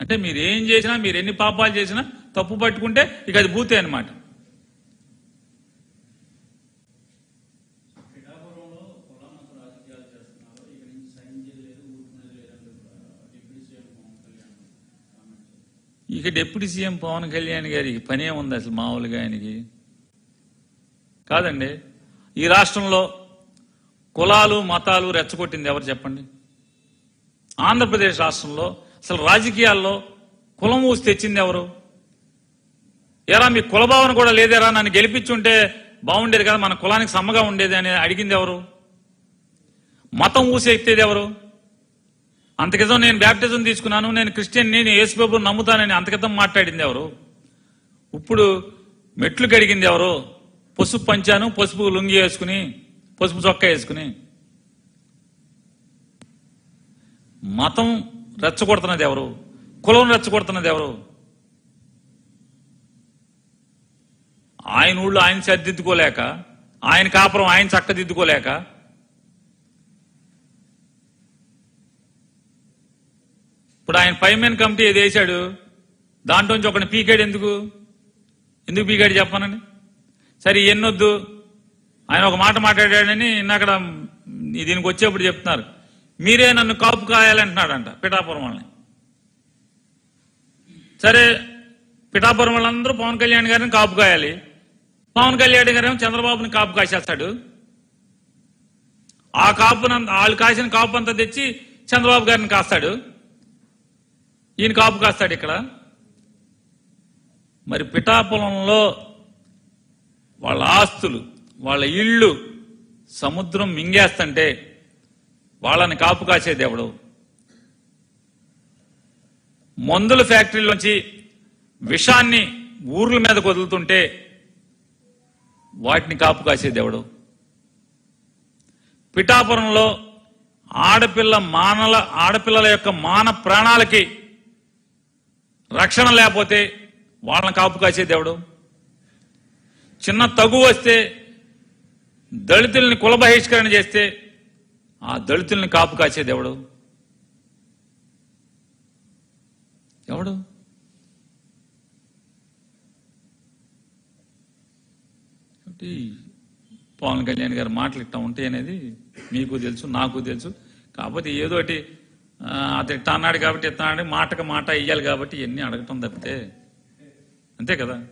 అంటే మీరు ఏం చేసినా మీరు ఎన్ని పాపాలు చేసినా తప్పు పట్టుకుంటే ఇక అది భూతే అనమాట ఇక డిప్యూటీ సీఎం పవన్ కళ్యాణ్ ఇక డిప్యూటీ సీఎం పవన్ కళ్యాణ్ గారికి పనే ఉంది అసలు మామూలుగా ఆయనకి. కాదండి ఈ రాష్ట్రంలో కులాలు మతాలు రెచ్చగొట్టింది ఎవరు చెప్పండి? ఆంధ్రప్రదేశ్ రాష్ట్రంలో అసలు రాజకీయాల్లో కులం ఊసి తెచ్చింది ఎవరు? ఎరా మీ కులభావన కూడా లేదేరా? నన్ను గెలిపించుంటే బాగుండేది కదా మన కులానికి సమ్మగా ఉండేది అని అడిగింది ఎవరు? మతం ఊసి ఎత్తేది ఎవరు? అంతకితం నేను బ్యాప్టిజం తీసుకున్నాను నేను క్రిస్టియన్ నేను యేసుబాబు నమ్ముతానని అంతకితం మాట్లాడింది ఎవరు? ఇప్పుడు మెట్లు కడిగింది ఎవరు? పసుపు పంచాను పసుపు లుంగి వేసుకుని పసుపు చొక్కా వేసుకుని. మతం రెచ్చగొడుతున్నది ఎవరు? కులం రెచ్చగొడుతున్నది ఎవరు? ఆయన ఊళ్ళో ఆయన సర్దిద్దుకోలేక ఆయన కాపురం ఆయన చక్కదిద్దుకోలేక ఇప్పుడు ఆయన పైమెన్ కమిటీ ఏది వేశాడు? దాంట్లోంచి ఒకటి పీకాడు ఎందుకు? ఎందుకు పీకాడు చెప్పానండి? సరే ఎన్నొద్దు ఆయన ఒక మాట మాట్లాడాడని అక్కడ దీనికి వచ్చేప్పుడు చెప్తున్నారు. మీరే నన్ను కాపు కాయాలంటున్నాడంట పిఠాపురం వాళ్ళని. సరే పిఠాపురం వాళ్ళందరూ పవన్ కళ్యాణ్ గారిని కాపు కాయాలి. పవన్ కళ్యాణ్ గారేమో చంద్రబాబుని కాపు కాసేస్తాడు. ఆ కాపున వాళ్ళు కాసిన కాపు అంతా తెచ్చి చంద్రబాబు గారిని కాస్తాడు. ఈయన కాపు కాస్తాడు ఇక్కడ. మరి పిఠాపురంలో వాళ్ళ ఆస్తులు వాళ్ళ ఇళ్ళు సముద్రం మింగేస్తుంటే వాళ్ళని కాపు కాసేది మందుల ఫ్యాక్టరీలోంచి విషాన్ని ఊర్ల మీద వదులుతుంటే వాటిని కాపు కాసేది పిఠాపురంలో ఆడపిల్ల మానల ఆడపిల్లల యొక్క మాన ప్రాణాలకి రక్షణ లేకపోతే వాళ్ళని కాపు కాసేది చిన్న తగు వస్తే దళితుల్ని కుల బహిష్కరణ చేస్తే ఆ దళితుల్ని కాపు కాచేది ఎవడు? ఎవడు? కాబట్టి పవన్ కళ్యాణ్ గారు మాటలు ఇట్టా ఉంటాయి అనేది మీకు తెలుసు నాకు తెలుసు. కాకపోతే ఏదోటి ఒకటి అతను ఇట్టా అన్నాడు కాబట్టి ఇట్టా అన్నాడు మాటకు మాట ఇయ్యాలి కాబట్టి ఇవన్నీ అడగటం తప్పితే. అంతే కదా?